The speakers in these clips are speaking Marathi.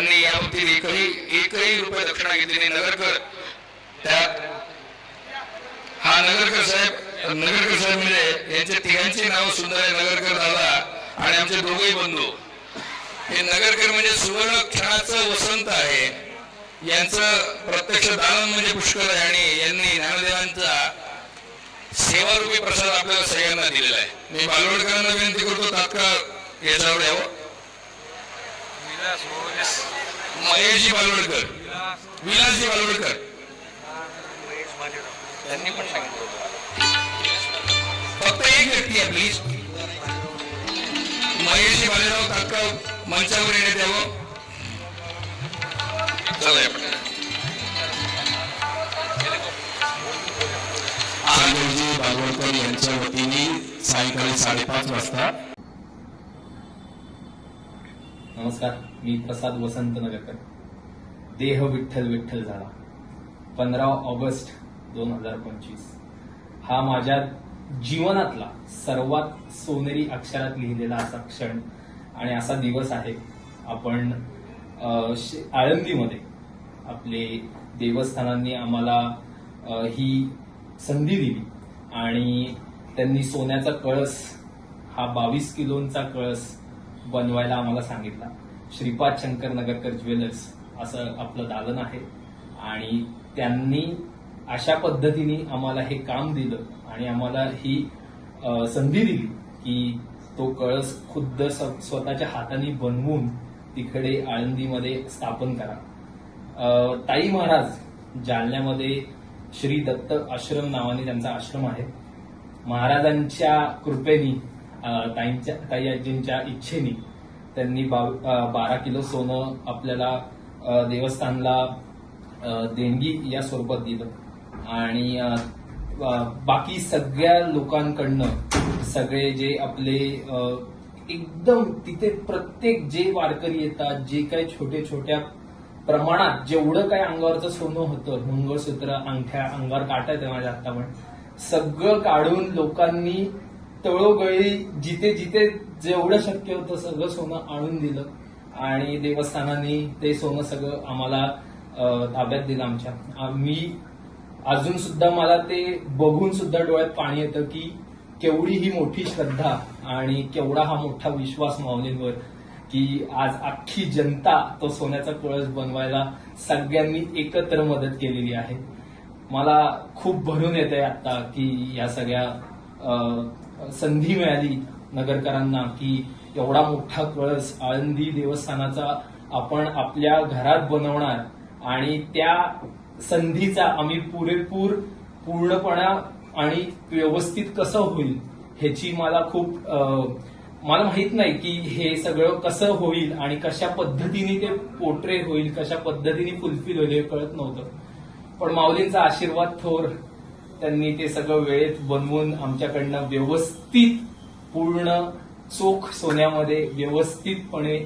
त्यांनी या बाबतीत एकही एकही रुपये दक्षिणा घेतली नाही. नगरकर त्या हा नगरकर साहेब नगरकर साहेब म्हणजे यांच्या तिघांचे नाव सुंदर आहे नगरकर दादा आणि आमचे दोघही बंधू. हे नगरकर म्हणजे सुवर्ण क्षणाचं वसंत आहे. यांचं प्रत्यक्ष दालन म्हणजे पुष्कळ आहे आणि यांनी ज्ञानदेवांचा सेवारूपी प्रसाद आपल्याला सगळ्यांना दिलेला आहे. मी बालवडकरांना विनंती करतो तात्काळ याच्यावर यावं. महेशजी बालवडकर. विलासजी बालवडकर. त्यांनी पण सांगितलं फक्त एक व्यक्ती आहे प्लीज महेशजी बालेराव तात्काळ मंचावर येण्यात यावं. चला आपण बागवळकर यांच्या वतीने सायंकाळी साडेपाच वाजता नमस्कार मी प्रसाद वसंत नगरकर देह विठ्ठल विठ्ठल झाला. पंधरा ऑगस्ट दोन हजार पंचवीस. हा माझ्या जीवनातला सर्वात सोनेरी अक्षरात लिहिलेला असा क्षण आणि असा दिवस आहे. आपण आळंदीमध्ये आपले देवस्थानांनी आम्हाला ही संधी दिली आणि त्यांनी सोन्याचा कळस हा बावीस किलोचा कळस बनवायला आम्हाला सांगितला. श्रीपाद शंकर नगरकर ज्वेलर्स असं आपलं दालन आहे. आणि त्यांनी अशा पद्धतीने आम्हाला हे काम दिलं आणि आम्हाला ही संधी दिली की तो कळस खुद्द स्वतःच्या हाताने बनवून तिकडे आळंदीमध्ये स्थापन करा. ताई महाराज जालन्यामध्ये श्री दत्त आश्रम नावाने त्यांचा आश्रम आहे. महाराजांच्या कृपेनी ताईंच्या ताई आजींच्या इच्छेनी त्यांनी बारा किलो सोनं आपल्याला देवस्थानला देणगी या स्वरूपात दिलं. आणि बाकी सगळ्या लोकांकडनं सगळे जे आपले एकदम तिथे प्रत्येक जे वारकरी येतात जे काही छोटे छोट्या प्रमाणात जेवढं काही अंगावरचं सोनं होतं मंगळसूत्र अंगठ्या अंगावर काटायचं माझ्या आता पण सगळं काढून लोकांनी तळोगळी जिथे जिथे जेवढं शक्य होतं सगळं सोनं आणून दिलं. आणि देवस्थानाने ते सोनं सगळं आम्हाला ताब्यात दिलं आमच्या. मी अजून सुद्धा मला ते बघून सुद्धा डोळ्यात पाणी येतं की केवढी ही मोठी श्रद्धा आणि केवढा हा मोठा विश्वास माऊलींवर की आज अख्खी जनता तो सोन्याचा कळस बनवायला सगळ्यांनी एकत्र मदत केलेली आहे. मला खूप भरून येत आहे आता की या सगळ्या संधी मिळाली नगरकरांना की एवढा मोठा कळस आळंदी देवस्थानाचा आपण आपल्या घरात बनवणार आणि त्या संधीचा आम्ही पुरेपूर पूर्णपणा आणि व्यवस्थित कसं होईल ह्याची मला खूप मला माहीत नाही की हे सगळं कसं होईल आणि कशा पद्धतीने ते पोट्रे होईल कशा पद्धतीने फुलफिल होईल हे कळत नव्हतं. पण माऊलींचा आशीर्वाद थोर त्यांनी ते सगळं वेळेत बनवून आमच्याकडनं व्यवस्थित पूर्ण चोख सोन्यामध्ये व्यवस्थितपणे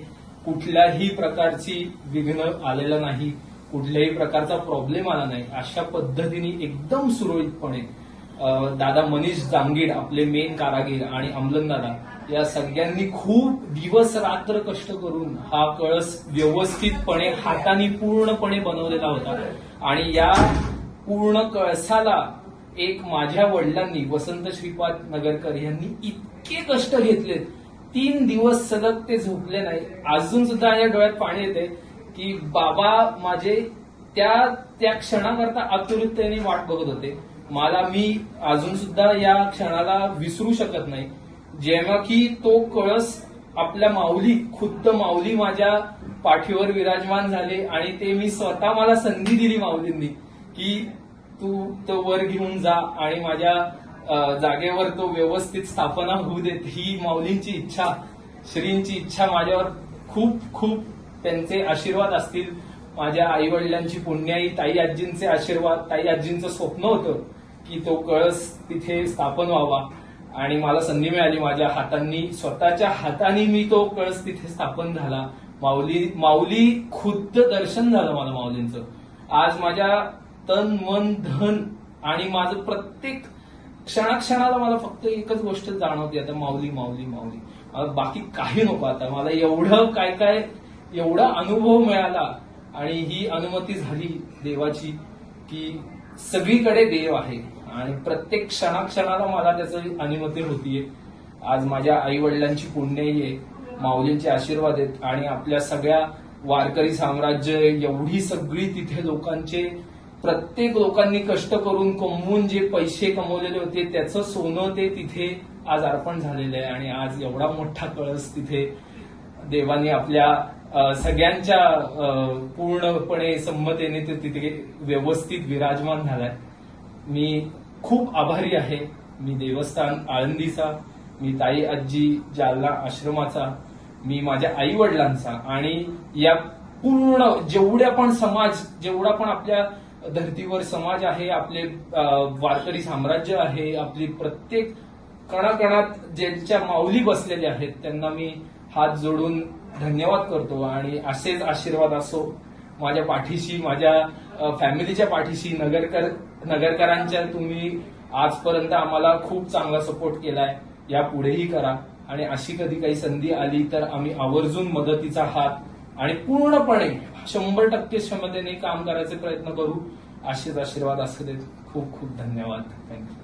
कुठल्याही प्रकारची विघ्न आलेलं नाही कुठल्याही प्रकारचा प्रॉब्लेम आला नाही. अशा पद्धतीने एकदम सुरळीतपणे दादा मनीष जांगीड आपले मेन कारागीर आणि अमलन दादा या सगळ्यांनी खूप दिवस रात्र कष्ट करून हा कळस व्यवस्थितपणे हाताने पूर्णपणे बनवलेला होता. आणि या पूर्ण कळसाला एक माझ्या वडिलांनी वसंत श्रीपाद नगरकर यांनी इतके कष्ट घेतलेत. तीन दिवस सलग ते झोपले नाही. अजून सुद्धा या डोळ्यात पाणी येते की बाबा माझे त्या त्या क्षणाकरता आतुरतेने वाट बघत होते. मला मी अजून सुद्धा या क्षणाला विसरू शकत नाही. जेव्हा की तो कळस आपल्या माऊली खुद्द माऊली माझ्या पाठीवर विराजमान झाले आणि ते मी स्वतः मला संधी दिली माऊलींनी की तू तो वर घेऊन जा आणि माझ्या जागेवर तो व्यवस्थित स्थापना होऊ देत ही माऊलींची इच्छा. श्रींची इच्छा माझ्यावर खूप खूप त्यांचे आशीर्वाद असतील. माझ्या आई वडिलांची पुण्याई ताई आजींचे आशीर्वाद ताई आजींचं स्वप्न होतं की तो कळस तिथे स्थापन व्हावा. आणि मला संधी मिळाली माझ्या हातांनी स्वतःच्या हाताने मी तो कळस तिथे स्थापन झाला. माऊली माऊली खुद्द दर्शन झालं मला माऊलींचं. आज माझ्या तन मन धन आणि माझं प्रत्येक क्षणाक्षणाला मला फक्त एकच गोष्ट जाणवते आता माऊली माऊली माऊली. मला बाकी काही नको आता. मला एवढं काय काय एवढा अनुभव मिळाला आणि ही अनुमती झाली देवाची की सगळीकडे देव आहे. आणि प्रत्येक क्षणाक्षणाला मला त्याची अनुमती होतीये. आज माझ्या आई वडिलांची पुण्यही आहे. माऊलींचे आशीर्वाद आहेत. आणि आपल्या सगळ्या वारकरी साम्राज्य एवढी सगळी तिथे लोकांचे प्रत्येक लोकांनी कष्ट करून कमवून जे पैसे कमवलेले होते त्याचं सोनं ते तिथे आज अर्पण झालेलं आहे. आणि आज एवढा मोठा कळस तिथे देवाने आपल्या सगळ्यांच्या पूर्णपणे संमतेने ते तिथे व्यवस्थित विराजमान झालाय. मी खूप आभारी आहे. मी देवस्थान आळंदीचा मी ताई आजी जालना आश्रमाचा मी माझ्या आई वडिलांचा आणि या पूर्ण जेवढ्या पण समाज जेवढा पण आपल्या धर्तीवर समाज आहे आपले वारकरी साम्राज्य आहे आपली प्रत्येक कणाकणात ज्यांच्या माऊली बसलेल्या आहेत त्यांना मी हात जोडून धन्यवाद करतो आणि असेच आशीर्वाद असो माझ्या पाठीशी माझ्या फॅमिलीच्या पाठीशी नगरकर नगरकरांच्या तुम्ही आजपर्यंत आम्हाला खूप चांगला सपोर्ट केलाय. या पुढेही करा. आणि अशी कधी काही संधी आली तर आम्ही आवर्जून मदतीचा हात आणि पूर्णपणे शंभर टक्के क्षमतेने काम करायचे प्रयत्न करू. असेच आशीर्वाद असू देत. खूप खूप धन्यवाद. थँक्यू